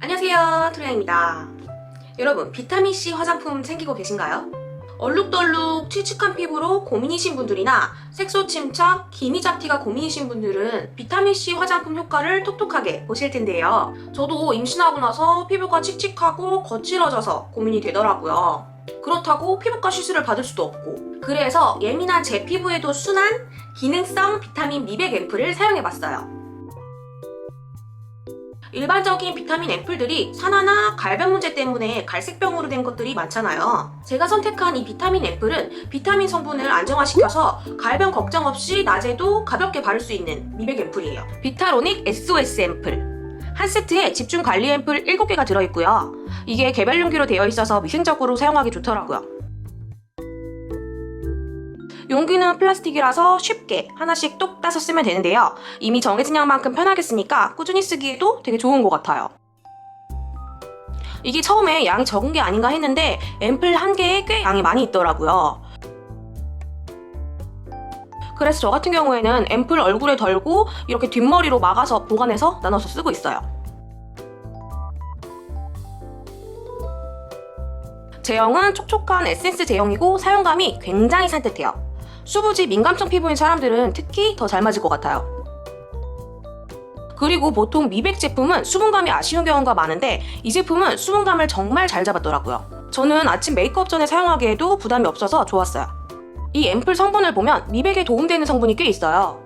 안녕하세요 트로야입니다. 여러분 비타민C 화장품 챙기고 계신가요? 얼룩덜룩 칙칙한 피부로 고민이신 분들이나 색소 침착, 기미 잡티가 고민이신 분들은 비타민C 화장품 효과를 톡톡하게 보실 텐데요. 저도 임신하고 나서 피부가 칙칙하고 거칠어져서 고민이 되더라고요. 그렇다고 피부과 시술을 받을 수도 없고 그래서 예민한 제 피부에도 순한 기능성 비타민 미백 앰플을 사용해봤어요 일반적인 비타민 앰플들이 산화나 갈변 문제 때문에 갈색병으로 된 것들이 많잖아요. 제가 선택한 이 비타민 앰플은 비타민 성분을 안정화시켜서 갈변 걱정 없이 낮에도 가볍게 바를 수 있는 미백 앰플이에요. 비타로닉 SOS 앰플. 한 세트에 집중 관리 앰플 7개가 들어있고요. 이게 개별 용기로 되어 있어서 위생적으로 사용하기 좋더라고요. 용기는 플라스틱이라서 쉽게 하나씩 똑 따서 쓰면 되는데요. 이미 정해진 양만큼 편하게 쓰니까 꾸준히 쓰기에도 되게 좋은 것 같아요. 이게 처음에 양이 적은 게 아닌가 했는데 앰플 한 개에 꽤 양이 많이 있더라고요. 그래서 저 같은 경우에는 앰플 얼굴에 덜고 이렇게 뒷머리로 막아서 보관해서 나눠서 쓰고 있어요. 제형은 촉촉한 에센스 제형이고 사용감이 굉장히 산뜻해요. 수부지 민감성 피부인 사람들은 특히 더 잘 맞을 것 같아요. 그리고 보통 미백 제품은 수분감이 아쉬운 경우가 많은데 이 제품은 수분감을 정말 잘 잡았더라고요. 저는 아침 메이크업 전에 사용하기에도 부담이 없어서 좋았어요. 이 앰플 성분을 보면 미백에 도움되는 성분이 꽤 있어요.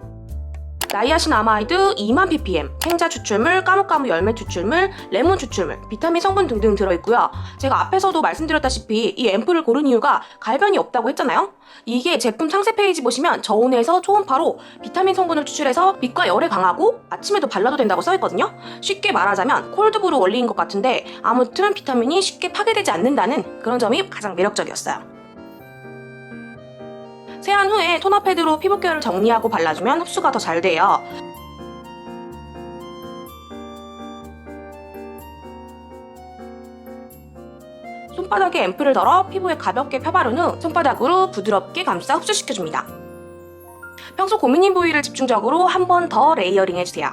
나이아신 아마이드 2만 ppm, 생자 추출물, 까무까무 열매 추출물, 레몬 추출물, 비타민 성분 등등 들어있고요. 제가 앞에서도 말씀드렸다시피 이 앰플을 고른 이유가 갈변이 없다고 했잖아요. 이게 제품 상세 페이지 보시면 저온에서 초음파로 비타민 성분을 추출해서 빛과 열에 강하고 아침에도 발라도 된다고 써있거든요. 쉽게 말하자면 콜드브루 원리인 것 같은데 아무튼 비타민이 쉽게 파괴되지 않는다는 그런 점이 가장 매력적이었어요. 세안 후에 토너 패드로 피부결을 정리하고 발라주면 흡수가 더 잘 돼요. 손바닥에 앰플을 덜어 피부에 가볍게 펴바른 후 손바닥으로 부드럽게 감싸 흡수시켜줍니다. 평소 고민인 부위를 집중적으로 한 번 더 레이어링 해주세요.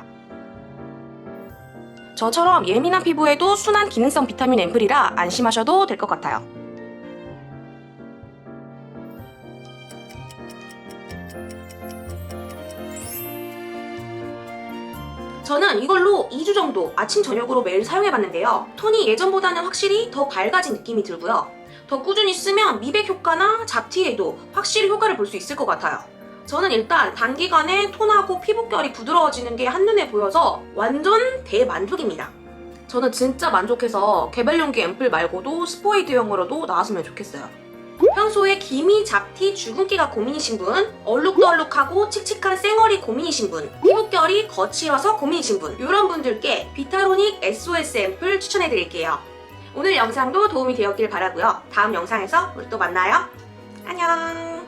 저처럼 예민한 피부에도 순한 기능성 비타민 앰플이라 안심하셔도 될 것 같아요. 저는 이걸로 2주 정도 아침 저녁으로 매일 사용해봤는데요. 톤이 예전보다는 확실히 더 밝아진 느낌이 들고요. 더 꾸준히 쓰면 미백 효과나 잡티에도 확실히 효과를 볼 수 있을 것 같아요. 저는 일단 단기간에 톤하고 피부결이 부드러워지는 게 한눈에 보여서 완전 대만족입니다. 저는 진짜 만족해서 개별용기 앰플 말고도 스포이드용으로도 나왔으면 좋겠어요. 평소에 기미, 잡티, 주근기가 고민이신 분, 얼룩덜룩하고 칙칙한 쌩얼이 고민이신 분, 피부결이 거칠어서 고민이신 분, 이런 분들께 비타로닉 SOS 앰플 추천해드릴게요. 오늘 영상도 도움이 되었길 바라고요. 다음 영상에서 우리 또 만나요. 안녕.